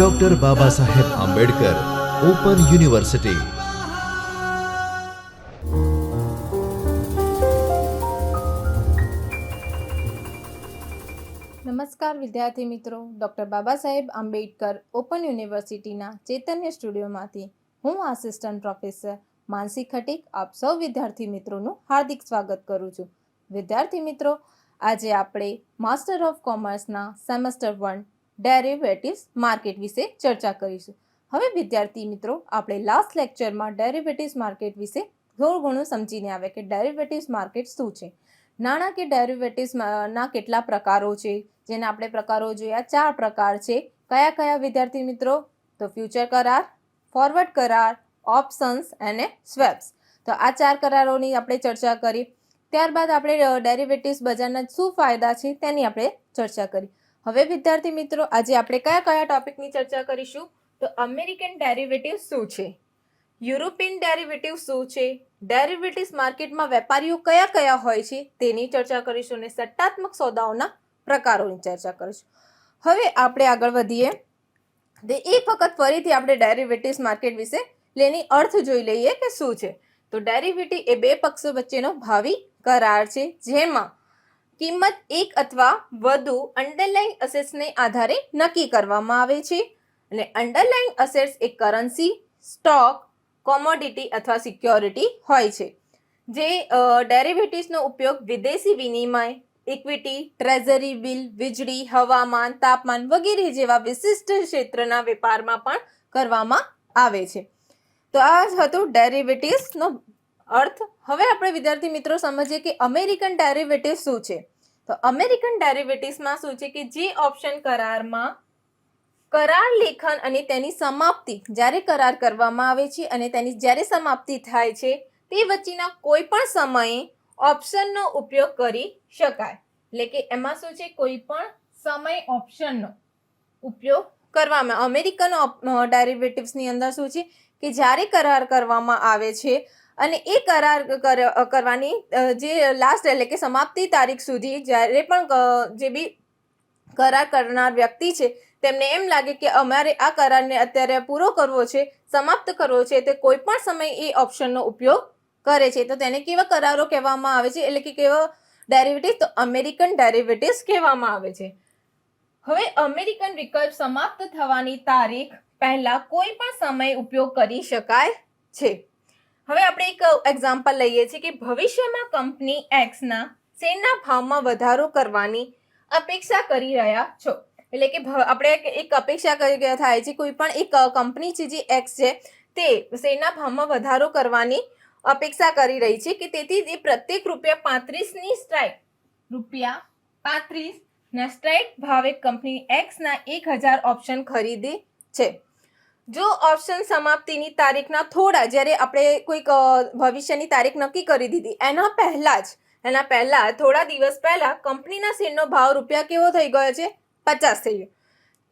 Doctor Baba Saheb Ambedkar open university નમસ્કાર વિદ્યાર્થી મિત્રો ડૉક્ટર બાબા સાહેબ આંબેડકર ઓપન યુનિવર્સિટીના ચૈતન્ય સ્ટુડિયોમાંથી હું આસિસ્ટન્ટ પ્રોફેસર માનસી ખટીક આપ સૌ વિદ્યાર્થી મિત્રોનું હાર્દિક સ્વાગત કરું છું. વિદ્યાર્થી મિત્રો, આજે આપણે માસ્ટર ઓફ કોમર્સના સેમેસ્ટર વન ડેરિવેટિવ્સ માર્કેટ વિશે ચર્ચા કરીશું. હવે વિદ્યાર્થી મિત્રો, આપણે લાસ્ટ લેક્ચરમાં ડેરિવેટિવ્સ માર્કેટ વિશે થોડું ઘણું સમજીને આવે કે ડેરિવેટિવ્સ માર્કેટ શું છે. નાણાકીય ડેરિવેટિવ્સ ના કેટલા પ્રકારો છે? જેના આપણે પ્રકારો જોયા, ચાર પ્રકાર છે. કયા કયા વિદ્યાર્થી મિત્રો? તો ફ્યુચર કરાર ફોરવર્ડ કરાર ઓપ્શન્સ અને સ્વેપ્સ તો આ ચાર કરારોની આપણે ચર્ચા કરી. ત્યારબાદ આપણે ડેરિવેટિવ્સ બજારના શું ફાયદા છે તેની આપણે ચર્ચા કરી. હવે, વિદ્યાર્થી મિત્રો, આજે આપણે કયા કયા ટોપિકની ચર્ચા કરીશું? તો અમેરિકન ડેરિવેટિવ શું છે? યુરોપિયન ડેરિવેટિવ શું છે? ડેરિવેટિવ્સ માર્કેટમાં વેપારીઓ કયા કયા હોય છે? તેની ચર્ચા કરીશું અને સટ્ટાત્મક સોદાઓના પ્રકારોની ચર્ચા કરીશું. હવે, આપણે આગળ વધીએ. તે એક વખત ફરીથી આપણે ડેરિવેટિવ્સ માર્કેટ વિશે લેની અર્થ જોઈ લઈએ કે શું છે? તો ડેરિવેટિવ એ બે પક્ષો વચ્ચેનો ભાવિ કરાર છે, જેમાં કિંમત એક અથવા વધુ અંડરલાઇન અસેટ્સને આધારે નક્કી કરવામાં આવે છે. અને અંડરલાઇન અસેટ્સ એ કરન્સી સ્ટોક કોમોડિટી અથવા સિક્યોરિટી હોય છે. જે ડેરિવેટિવ્સનો ઉપયોગ વિદેશી વિનિમય ઇક્વિટી ટ્રેઝરી બિલ વીજળી, હવામાન, તાપમાન વગેરે જેવા વિશિષ્ટ ક્ષેત્રના વેપારમાં પણ કરવામાં આવે છે. તો આ હતું ડેરિવેટિવ્સનો અર્થ, હવે આપણે વિદ્યાર્થી મિત્રો સમજીએ કે અમેરિકન ડેરિવેટિવ શું છે? તો અમેરિકન ડેરિવેટિવ્સમાં શું છે કે જે ઓપ્શન કરારમાં કરાર લેખન અને તેની સમાપ્તિ, જ્યારે કરાર કરવામાં આવે છે અને તેની જ્યારે સમાપ્તિ થાય છે, તે વચ્ચેના કોઈ પણ સમયે ઓપ્શનનો ઉપયોગ કરી શકાય. એટલે કે એમાં શું છે? કોઈ પણ સમય ઓપ્શનનો ઉપયોગ કરવામાં અમેરિકન ડેરિવેટિવ્સની અંદર શું છે કે જ્યારે કરાર કરવામાં આવે છે અને એ કરાર કર- કરવાની જે લાસ્ટ એટલે કે સમાપ્તિ તારીખ સુધી જ્યારે પણ જે બી કરાર કરનાર વ્યક્તિ છે, તેમને એમ લાગે કે અમારે આ કરારને અત્યારે પૂરો કરવો છે, સમાપ્ત કરવો છે, તે કોઈ પણ સમય એ ઓપ્શનનો ઉપયોગ કરે છે. તો તેને કેવા કરારો કહેવામાં આવે છે? એટલે કે કેવા ડેરિવેટિવ તો અમેરિકન ડેરિવેટિવ્સ કહેવામાં આવે છે. હવે અમેરિકન વિકલ્પ સમાપ્ત થવાની તારીખ પહેલા કોઈ પણ સમય ઉપયોગ કરી શકાય છે. હવે આપણે એક એક્ઝામ્પલ લઈએ છીએ કે ભવિષ્યમાં કંપની એક્સના શેરના ભાવમાં વધારો કરવાની અપેક્ષા કરી રહ્યા છો. એટલે કે આપણે એક- અપેક્ષા કરી થાય છે, કોઈ પણ એક કંપની છે જે એક્સ છે, તે શેરના ભાવમાં વધારો કરવાની અપેક્ષા કરી રહી છે કે તેથી તે પ્રત્યેક રૂપિયા પાંત્રીસની સ્ટ્રાઇક રૂપિયા પાંત્રીસ ના સ્ટ્રાઇક ભાવે કંપની એક્સના એક હજાર ઓપ્શન ખરીદે છે. જો ઓપ્શન સમાપ્તિની તારીખના થોડા, જ્યારે આપણે કોઈક ભવિષ્યની તારીખ નક્કી કરી દીધી, એના પહેલાં જ, એના પહેલાં થોડા દિવસ પહેલાં કંપનીના શેરનો ભાવ રૂપિયા કેવો થઈ ગયો છે? પચાસ થઈ ગયો.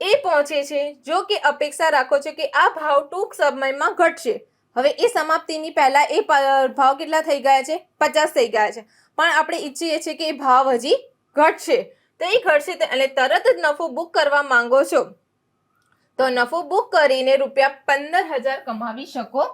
એ પહોંચે છે, જો કે અપેક્ષા રાખો છો કે આ ભાવ ટૂંક સમયમાં ઘટશે. હવે એ સમાપ્તિની પહેલાં એ ભાવ કેટલા થઈ ગયા છે? પચાસ થઈ ગયા છે. પણ આપણે ઈચ્છીએ છીએ કે એ ભાવ હજી ઘટશે. તો એ ઘટશે એટલે તરત જ નફો બુક કરવા માંગો છો. તો નફો બુક કરીને રૂપિયા પંદર હજાર કમાવી શકો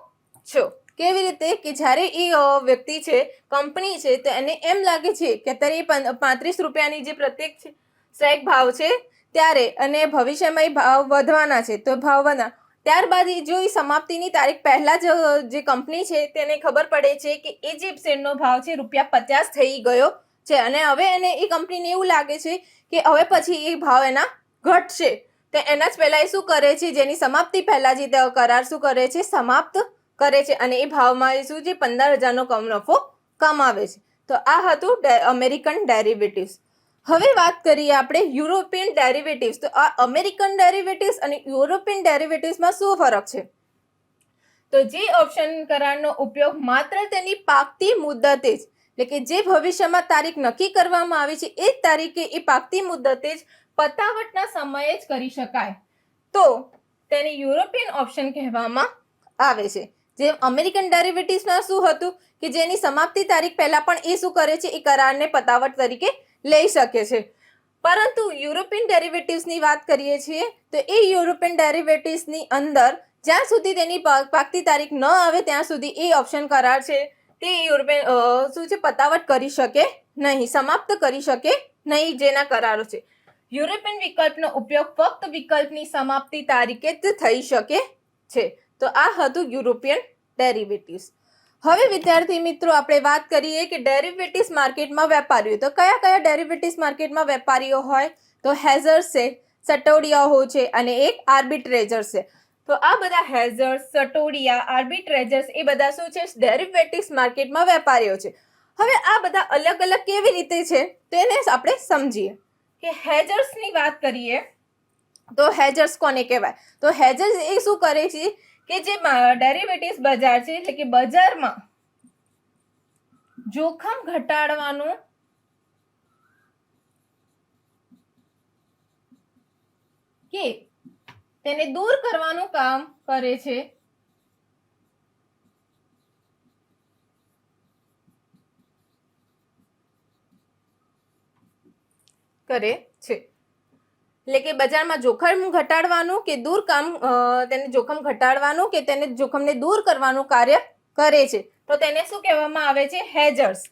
છો. કેવી રીતે? કે જ્યારે એ વ્યક્તિ છે, કંપની છે, તો એને એમ લાગે છે કે અત્યારે એ પાંત્રીસ રૂપિયાની જે પ્રત્યેક સ્ટ્રેક ભાવ છે, ત્યારે અને ભવિષ્યમાં એ ભાવ વધવાના છે, તો ભાવ વધા ત્યારબાદ જો એ સમાપ્તિની તારીખ પહેલાં જ જે કંપની છે, તેને ખબર પડે છે કે એ જે શેરનો ભાવ છે, રૂપિયા પચાસ થઈ ગયો છે. અને હવે એને એ કંપનીને એવું લાગે છે કે હવે પછી એ ભાવ એના ઘટશે. તો એના જ પહેલાં એ શું કરે છે? જેની સમાપ્તિ પહેલાં જે તે કરાર શું કરે છે? સમાપ્ત કરે છે. અને એ ભાવમાં એ શું છે? પંદર હજારનો કમ નફો કમાવે છે. તો આ હતું અમેરિકન ડેરિવેટિવ્સ. હવે વાત કરીએ આપણે યુરોપિયન ડેરિવેટિવ્સ. તો આ અમેરિકન ડેરિવેટિવ્સ અને યુરોપિયન ડેરિવેટિવ્સમાં શું ફરક છે? તો જે ઓપ્શન કરારનો ઉપયોગ માત્ર તેની પાકતી મુદ્દતે જ, એટલે કે જે ભવિષ્યમાં તારીખ નક્કી કરવામાં આવી છે, એ જ તારીખે એ પાકતી મુદ્દતે જ પતાવટના સમયે જ કરી શકાય. તો તેને યુરોપિયન ઓપ્શન કહેવામાં આવે છે. જે અમેરિકન ડેરિવેટિવ્સમાં શું હતું કે જેની સમાપ્તિ તારીખ પહેલાં પણ એ શું કરે છે? એ કરારને પતાવટ તરીકે લઈ શકે છે. પરંતુ યુરોપિયન ડેરિવેટિવ્સની વાત કરીએ છીએ, તો એ યુરોપિયન ડેરિવેટિવ્સની અંદર જ્યાં સુધી તેની પાકતી તારીખ ન આવે, ત્યાં સુધી એ ઓપ્શન કરાર છે. તે યુરોપિયન શું છે? પતાવટ કરી શકે નહીં, સમાપ્ત કરી શકે નહીં જેના કરારો છે. યુરોપિયન વિકલ્પનો ઉપયોગ ફક્ત વિકલ્પની સમાપ્તિ તારીખે જ થઈ શકે છે. તો આ હતું યુરોપિયન ડેરિવેટિવ્સ. હવે વિદ્યાર્થી મિત્રો, આપણે વાત કરીએ કે ડેરિવેટિવ્સ માર્કેટમાં વેપારીઓ. તો કયા કયા ડેરિવેટિવ્સ માર્કેટમાં વેપારીઓ હોય? તો હેઝર્સ છે, સટોડિયાઓ છે અને એક આર્બિટ્રેજર્સ છે. તો આ બધા હેઝર્સ, સટોડિયા, આર્બિટ્રેજર્સ એ બધા શું છે? ડેરિવેટિવ્સ માર્કેટમાં વેપારીઓ છે. હવે આ બધા અલગ અલગ કેવી રીતે છે? તેને આપણે સમજીએ. કે હેજર્સની વાત કરીએ, તો હેજર્સ કોને કહેવાય? તો હેજર્સ એ શું કરે છે કે જે ડેરિવેટિવ્સ બજાર છે, એટલે કે બજારમાં જોખમ ઘટાડવાનું કે તેને દૂર કરવાનું કામ કરે છે. કરે છે. એટલે કે બજારમાં જોખમ ઘટાડવાનું કે દૂર કામ તેને જોખમ ઘટાડવાનું કે તેને જોખમને દૂર કરવાનું કાર્ય કરે છે. તો તેને શું કહેવામાં આવે છે? હેજર્સ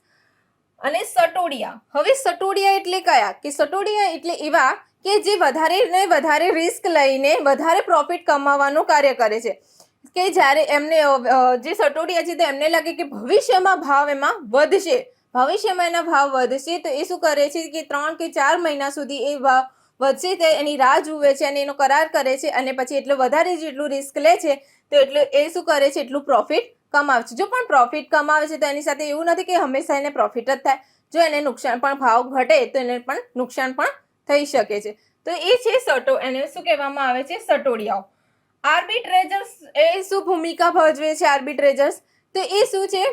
અને સટોડિયા. હવે સટોડિયા એટલે કયા? કે સટોડિયા એટલે એવા કે જે વધારે ને વધારે રિસ્ક લઈને વધારે પ્રોફિટ કમાવાનું કાર્ય કરે છે. કે જ્યારે એમને જે સટોડિયા છે તો એમને લાગે કે ભવિષ્યમાં ભાવ એમાં વધશે. ભવિષ્યમાં એના ભાવ વધશે તો એ શું કરે છે કે ત્રણ કે ચાર મહિના સુધી એ ભાવ વધશે તે એની રાહ જુએ છે અને એનો કરાર કરે છે અને પછી એટલો વધારે જેટલું રિસ્ક લે છે, તો એટલું એ શું કરે છે? એટલું પ્રોફિટ કમાવે છે. જો પણ પ્રોફિટ કમાવે છે તો એની સાથે એવું નથી કે હંમેશા એને પ્રોફિટ જ થાય. જો એને નુકસાન પણ ભાવ ઘટે તો એને પણ નુકસાન પણ થઈ શકે છે. તો એ છે સટો, એને શું કહેવામાં આવે છે? સટોડિયાઓ. આર્બિટ્રેજર્સ એ શું ભૂમિકા ભજવે છે આર્બિટ્રેજર્સ તો એ શું છે?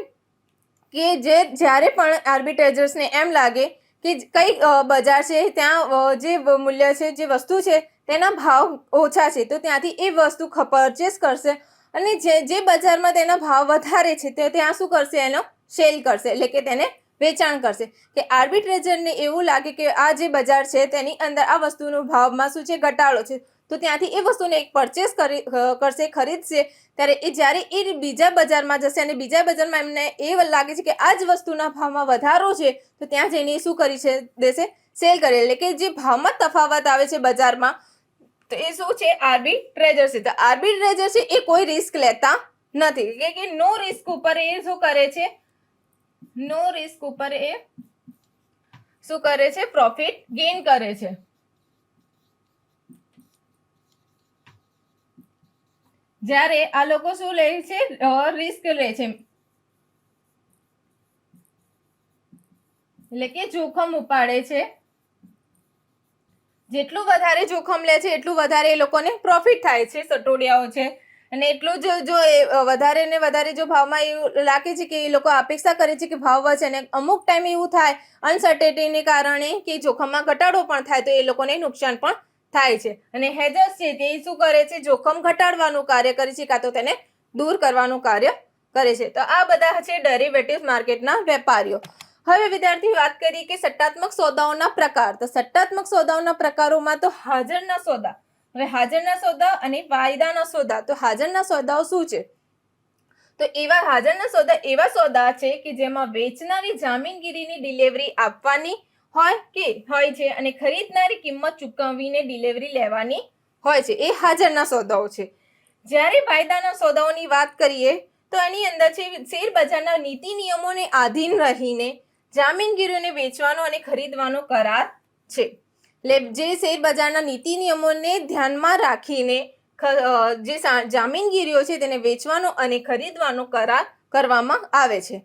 કે જે જ્યારે પણ આર્બિટ્રેજર્સને એમ લાગે કે કઈ બજાર છે, ત્યાં જે મૂલ્ય છે, જે વસ્તુ છે, તેના ભાવ ઓછા છે, તો ત્યાંથી એ વસ્તુ પરચેસ કરશે અને જે જે બજારમાં તેના ભાવ વધારે છે, તે ત્યાં શું કરશે? એનો સેલ કરશે, એટલે કે તેને વેચાણ કરશે. કે આર્બિટ્રેજરને એવું લાગે કે આ જે બજાર છે, તેની અંદર આ વસ્તુનો ભાવમાં શું છે, ઘટાડો છે. તો ત્યાંથી એ વસ્તુને એક પરચેસ કરી કરશે, ખરીદશે. ત્યારે એ જ્યારે એ બીજા બજારમાં જશે અને બીજા બજારમાં એમને એ લાગે છે કે આ જ વસ્તુના ભાવમાં વધારો છે, તો ત્યાં જઈને શું કરી છે, દેશે? સેલ કરે એટલે કે જે ભાવમાં તફાવત આવે છે બજારમાં, તો એ શું છે? આર્બિટ્રેજર છે. તો આર્બિટ્રેજર છે એ કોઈ રિસ્ક લેતા નથી. કે નો રિસ્ક ઉપર એ શું કરે છે? નો રિસ્ક ઉપર એ શું કરે છે? પ્રોફિટ ગેઇન કરે છે. જ્યારે આ લોકો શું લે છે? રિસ્ક લે છે. એટલે કે જોખમ ઉપાડે છે. જેટલું વધારે જોખમ લે છે, એટલું વધારે એ લોકોને પ્રોફિટ થાય છે, સટોડિયાઓ છે. અને એટલું જ જો એ વધારે ને વધારે જો ભાવમાં એવું લાગે છે કે એ લોકો અપેક્ષા કરે છે કે ભાવ વધશે અને અમુક ટાઈમ એવું થાય અનસર્ટેનિટીને કારણે કે જોખમમાં ઘટાડો પણ થાય તો એ લોકોને નુકસાન પણ થાય છે. અને હેજર્સ છે તે શું કરે છે? જોખમ ઘટાડવાનું કાર્ય કરે છે કાં તો તેને દૂર કરવાનું કાર્ય કરે છે. તો આ બધા છે ડેરિવેટિવ માર્કેટના વેપારીઓ. હવે વિદ્યાર્થી વાત કરીએ કે સટ્ટાત્મક સોદાઓના પ્રકાર. તો સટ્ટાત્મક સોદાઓના પ્રકારોમાં તો હાજરના સોદા. હવે હાજરના સોદા અને વાયદાના સોદા. તો હાજરના સોદાઓ શું છે? તો એવા હાજરના સોદા એવા સોદા છે કે જેમાં વેચનારી જામીનગીરીની ડિલિવરી આપવાની હોય કે હોય છે અને ખરીદનારી કિંમત ચૂકવીને ડિલિવરી લેવાની હોય છે. એ હાજરના સોદાઓ છે. જ્યારે વાયદાના સોદાઓની વાત કરીએ તો એની અંદર છે શેર બજારના નીતિ નિયમોને આધીન રહીને જામીનગીરીઓને વેચવાનો અને ખરીદવાનો કરાર છે. એટલે જે શેર બજારના નીતિ નિયમોને ધ્યાનમાં રાખીને જે જામીનગીરીઓ છે તેને વેચવાનો અને ખરીદવાનો કરાર કરવામાં આવે છે.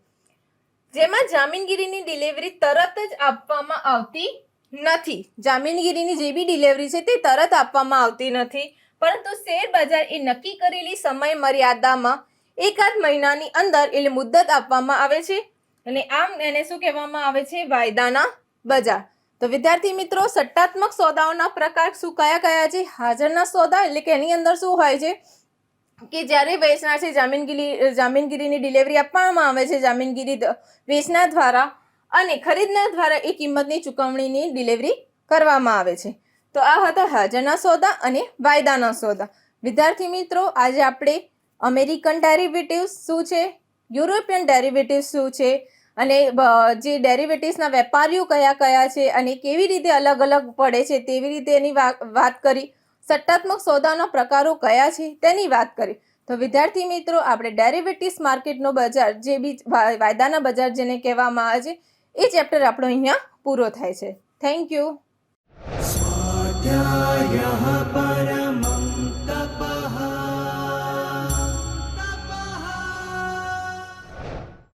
જેમાં જામીનગીરીની ડિલિવરી તરત જ આપવામાં આવતી નથી. જામીનગીરીની જે બી ડિલિવરી છે તે તરત આપવામાં આવતી નથી. પરંતુ શેર બજાર એ નક્કી કરેલી સમય મર્યાદામાં એકાદ મહિનાની અંદર એટલે મુદ્દત આપવામાં આવે છે. અને આમ એને શું કહેવામાં આવે છે? વાયદાના બજાર. તો વિદ્યાર્થી મિત્રો, સટ્ટાત્મક સોદાઓના પ્રકાર શું? કયા કયા છે? હાજરના સોદા એટલે કે એની અંદર શું હોય છે? કે જ્યારે વેચનાર છે, જામીનગીરી જામીનગીરીની ડિલિવરી આપવામાં આવે છે, જામીનગીરી વેચનાર દ્વારા અને ખરીદનાર દ્વારા એ કિંમતની ચૂકવણીની ડિલિવરી કરવામાં આવે છે. તો આ હતા હાજરના સોદા અને વાયદાના સોદા. વિદ્યાર્થી મિત્રો, આજે આપણે અમેરિકન ડેરિવેટિવ્સ શું છે, યુરોપિયન ડેરિવેટિવ્સ શું છે, અને જે ડેરિવેટિવ્સના વેપારીઓ કયા કયા છે અને કેવી રીતે અલગ અલગ પડે છે, તેવી રીતે એની વાત કરી. સટ્ટાત્મક સોદાના પ્રકારો કયા છે તેની વાત કરીએ તો વિદ્યાર્થી મિત્રો, આપણે ડેરિવેટિવ્સ માર્કેટનો બજાર, જે બી વાયદાના બજાર જેને કહેવામાં આવે છે, એ ચેપ્ટર આપણો અહીંયા પૂરો થાય છે. Thank you.